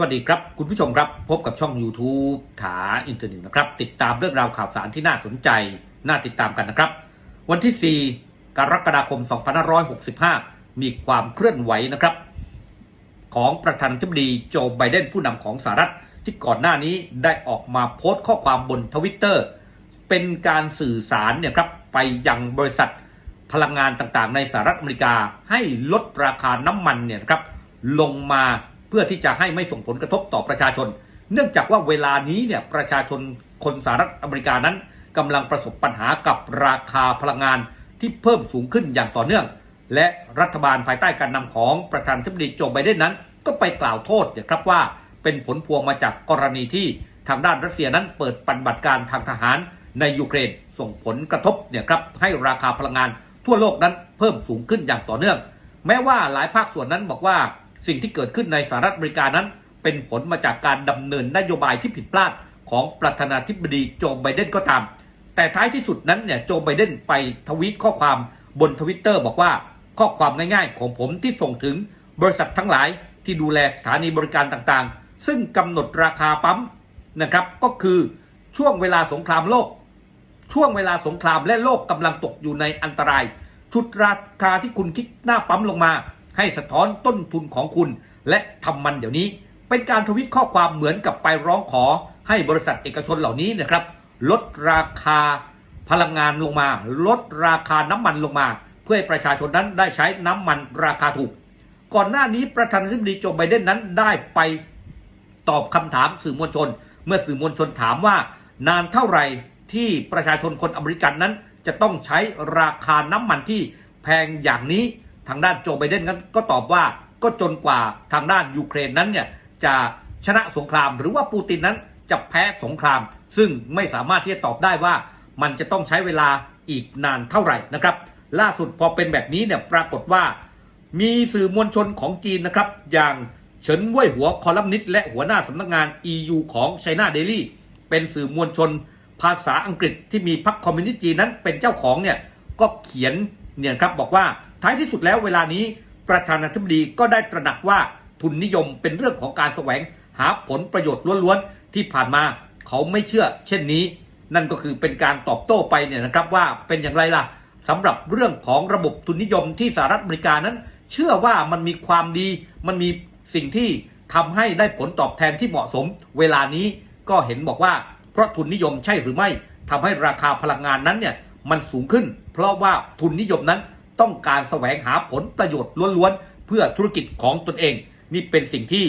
สวัสดีครับ คุณผู้ชมครับพบกับช่อง YouTube ถาอินเทอร์เน็ตนะครับ ติดตามเรื่องราวข่าวสารที่น่าสนใจ น่าติดตามกันนะครับ วันที่ 4 กรกฎาคม 2565 มีความเคลื่อนไหวนะครับ ของประธานาธิบดีโจไบเดนผู้นำของสหรัฐ ที่ก่อนหน้านี้ได้ออกมาโพสต์ข้อความบนทวิตเตอร์เป็นการสื่อสารเนี่ยครับไปยังบริษัทพลังงานต่างๆ ในสหรัฐอเมริกาให้ลดราคาน้ำมันเนี่ยนะครับลงมา เพื่อที่จะให้ไม่ส่งผลกระทบต่อประชาชน เนื่องจากว่าเวลานี้เนี่ยประชาชนคนสหรัฐอเมริกานั้นกำลังประสบปัญหากับราคาพลังงานที่เพิ่มสูงขึ้นอย่างต่อเนื่อง และรัฐบาลภายใต้การนำของประธานาธิบดีโจไบเดนนั้น ก็ไปกล่าวโทษนะครับว่าเป็นผลพวงมาจากกรณีที่ทางด้านรัสเซียนั้นเปิดปฏิบัติการทางทหารในยูเครนส่งผลกระทบเนี่ยครับให้ราคาพลังงานทั่วโลกนั้นเพิ่มสูงขึ้นอย่างต่อเนื่อง แม้ว่าหลายภาคส่วนนั้นบอกว่า สิ่งที่เกิดขึ้นในสหรัฐอเมริกานั้น เป็นผลมาจากการดำเนินนโยบายที่ผิดพลาดของประธานาธิบดีโจไบเดนก็ตาม แต่ท้ายที่สุดนั้นเนี่ยโจไบเดนไปทวีตข้อความบนทวิตเตอร์บอกว่าข้อความง่ายๆ ของผมที่ส่งถึงบริษัททั้งหลายที่ดูแลสถานีบริการต่างๆ ซึ่งกำหนดราคาปั๊มนะครับก็คือช่วงเวลาสงครามโลก ช่วงเวลาสงครามและโลกกำลังตกอยู่ในอันตราย ชุดราคาที่คุณคิดหน้าปั๊มลงมา ให้สะท้อนต้นทุนของคุณ และทำมันเดี๋ยวนี้ เป็นการทวิตข้อความเหมือนกับไปร้องขอให้บริษัทเอกชนเหล่านี้นะครับ ลดราคาพลังงานลงมา ลดราคาน้ำมันลงมา เพื่อให้ประชาชนนั้นได้ใช้น้ำมันราคาถูก ก่อนหน้านี้ประธานาธิบดีโจไบเดนนั้นได้ไปตอบคำถามสื่อมวลชน เมื่อสื่อมวลชนถามว่านานเท่าไหร่ที่ประชาชนคนอเมริกันนั้นจะต้องใช้ราคาน้ำมันที่แพงอย่างนี้ ทางด้านโจไบเดนนั้นก็ตอบว่าก็จนกว่าทางด้านยูเครนนั้นเนี่ยจะชนะสงคราม หรือว่าปูตินนั้นจะแพ้สงคราม ซึ่งไม่สามารถที่จะตอบได้ว่ามันจะต้องใช้เวลาอีกนานเท่าไหร่นะครับ ล่าสุดพอเป็นแบบนี้เนี่ยปรากฏว่า มีสื่อมวลชนของจีนนะครับ อย่างเฉินเว่ยหัวคอลัมนิสต์และหัวหน้าสำนักงาน EU ของ China Daily เป็นสื่อมวลชน ภาษาอังกฤษที่มีพรรคคอมมิวนิสต์จีนนั้นเป็นเจ้าของเนี่ยก็เขียนเนี่ยครับบอกว่า ท้ายที่สุดแล้วเวลานี้ประธานาธิบดีก็ได้ตระหนักว่าทุนนิยมเป็นเรื่องของการแสวงหาผลประโยชน์ล้วนๆที่ผ่านมาเขาไม่เชื่อ เช่นนี้ นั่นก็คือเป็นการตอบโต้ไปเนี่ยนะครับว่าเป็นอย่างไรล่ะสำหรับเรื่องของระบบทุนนิยมที่สหรัฐอเมริกานั้น เชื่อว่ามันมีความดี มันมีสิ่งที่ทำให้ได้ผลตอบแทนที่เหมาะสม เวลานี้ก็เห็นบอกว่า เพราะทุนนิยมใช่หรือไม่ทำให้ราคาพลังงานนั้นเนี่ยมันสูงขึ้น เพราะว่าทุนนิยมนั้น ต้องการแสวงหาผลประโยชน์ล้วนๆ เพื่อธุรกิจของตนเอง นี่เป็นสิ่งที่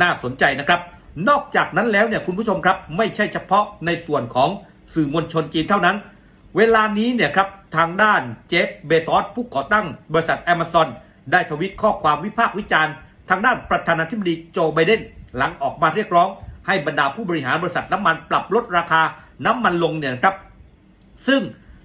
น่าสนใจนะครับ นอกจากนั้นแล้วเนี่ยคุณผู้ชมครับ ไม่ใช่เฉพาะในส่วนของสื่อมวลชนจีนเท่านั้น เวลานี้เนี่ยครับทางด้านเจฟเบซอสผู้ก่อตั้งบริษัท Amazon ได้ทวิตข้อความวิพากษ์วิจารณ์ ทางด้านประธานาธิบดีโจไบเดนหลังออกมาเรียกร้อง ให้บรรดาผู้บริหารบริษัทน้ำมันปรับลดราคาน้ำมันลงเนี่ยครับ ซึ่ง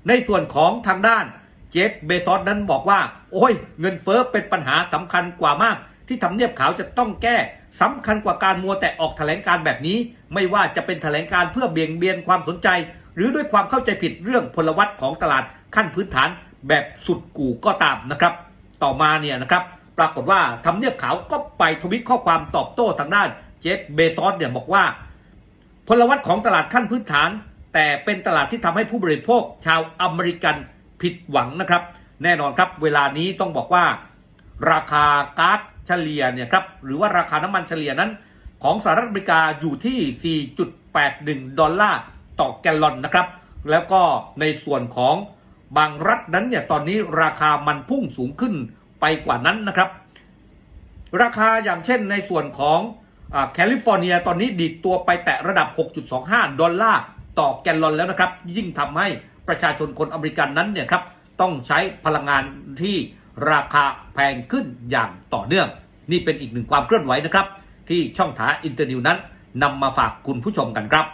ในส่วนของทางด้าน เจฟเบซอสนั้นบอกว่า โอ้ย เงินเฟ้อเป็นปัญหาสำคัญกว่ามาก ที่ทำเนียบขาวจะต้องแก้สำคัญกว่าการมัวแต่ออกแถลงการแบบนี้ ไม่ว่าจะเป็นแถลงการเพื่อเบี่ยงเบียนความสนใจ หรือด้วยความเข้าใจผิดเรื่องพลวัตของตลาดขั้นพื้นฐานแบบสุดกู่ก็ตามนะครับ ต่อมาเนี่ยนะครับ ปรากฏว่าทำเนียบขาวก็ไปทวิตข้อความตอบโต้ทางด้านเจฟเบซอสเนี่ยบอกว่า พลวัตของตลาดขั้นพื้นฐาน แต่เป็นตลาดที่ทำให้ผู้บริโภคชาวอเมริกัน ผิดหวังนะครับ แน่นอนครับเวลานี้ต้องบอกว่า ราคาก๊าซเฉลี่ยเนี่ยครับหรือว่าราคาน้ำมันเฉลี่ยนั้น ของสหรัฐอเมริกาอยู่ที่ 4.81 ดอลลาร์ต่อแกลลอนนะครับ แล้วก็ในส่วนของบางรัฐนั้นเนี่ยตอนนี้ราคามันพุ่งสูงขึ้นไปกว่านั้นนะครับ ราคาอย่างเช่นในส่วนของแคลิฟอร์เนียตอนนี้ดีดตัวไปแตะระดับ 6.25 ดอลลาร์ต่อแกลลอนแล้วนะครับ ยิ่งทำให้ ประชาชนคนอเมริกันนั้นเนี่ยครับต้องใช้พลังงานที่ราคาแพงขึ้นอย่างต่อเนื่อง นี่เป็นอีกหนึ่งความเคลื่อนไหวนะครับ ที่ช่องถาอินเตอร์นิวนั้นนำมาฝากคุณผู้ชมกันครับ